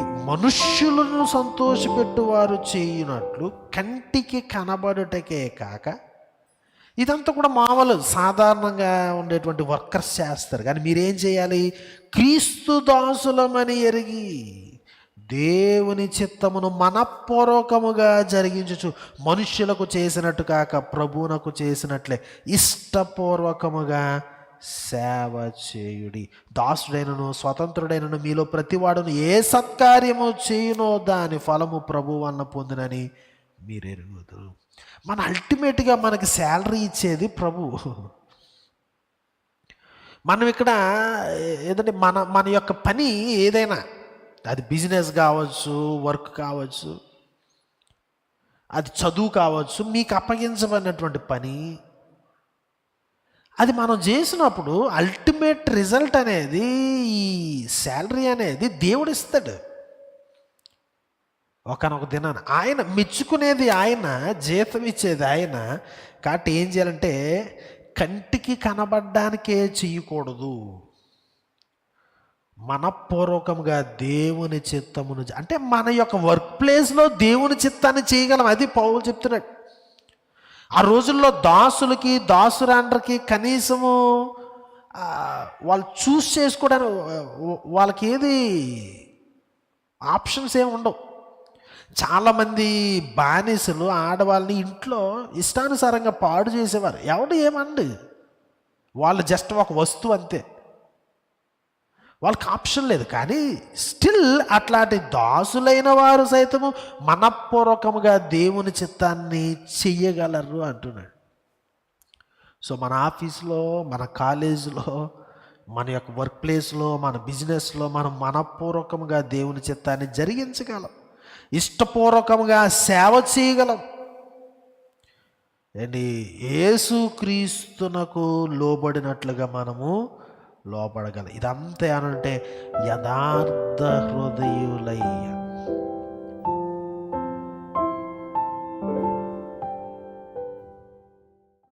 మనుష్యులను సంతోషపెట్టువారు చేయునట్లు కంటికి కనబడుటకే కాక ఇదంతా కూడా మామూలు సాధారణంగా ఉండేటువంటి వర్కర్స్ చేస్తారు. కానీ మీరేం చేయాలి? క్రీస్తు దాసులమని ఎరిగి దేవుని చిత్తమును మనపూర్వకముగా జరిగించచ్చు మనుష్యులకు చేసినట్టు కాక ప్రభువునకు చేసినట్లే ఇష్టపూర్వకముగా సేవ చేయుడి. దాసుడైనను స్వతంత్రుడైనను మీలో ప్రతివాడును ఏ సత్కార్యము చేయునో దాని ఫలము ప్రభు వల్ల పొందినని మీరు ఎరుగుదురు మన అల్టిమేట్గా మనకి శాలరీ ఇచ్చేది ప్రభు. మనం ఇక్కడ ఏదంటే మన మన యొక్క పని ఏదైనా అది బిజినెస్ కావచ్చు వర్క్ కావచ్చు అది చదువు కావచ్చు మీకు అప్పగించబడినటువంటి పని అది మనం చేసినప్పుడు అల్టిమేట్ రిజల్ట్ అనేది ఈ శాలరీ అనేది దేవుడు ఇస్తాడు. ఒకనొక దినాన ఆయన మెచ్చుకునేది ఆయన జీతం ఇచ్చేది ఆయన. కాబట్టి ఏం చేయాలంటే కంటికి కనబడ్డానికే చేయకూడదు. మనపూర్వకంగా దేవుని చిత్తమును అంటే మన యొక్క వర్క్ ప్లేస్లో దేవుని చిత్తాన్ని చేయగలం. అది పౌలు చెప్తున్నాడు. ఆ రోజుల్లో దాసులకి దాసురాండ్రకి కనీసము వాళ్ళు చూస్ చేసుకోవడానికి వాళ్ళకి ఏది ఆప్షన్స్ ఏమి ఉండవు. చాలామంది బానిసలు ఆడవాళ్ళని ఇంట్లో ఇష్టానుసారంగా పాడు చేసేవారు. ఎవడు ఏమండి వాళ్ళు జస్ట్ ఒక వస్తువు అంతే. వాళ్ళకి ఆప్షన్ లేదు. కానీ స్టిల్ అట్లాంటి దాసులైన వారు సైతము మనపూర్వకముగా దేవుని చిత్తాన్ని చెయ్యగలరు అంటున్నాడు. సో మన ఆఫీస్లో మన కాలేజీలో మన యొక్క వర్క్ ప్లేస్లో మన బిజినెస్లో మనం మనపూర్వకంగా దేవుని చిత్తాన్ని జరిగించగలం. ఇష్టపూర్వకంగా సేవ చేయగలం. ఏంటి? ఏసుక్రీస్తునకు లోబడినట్లుగా మనము లోపడగల. ఇదంతా అనంటే యథార్థ హృదయులై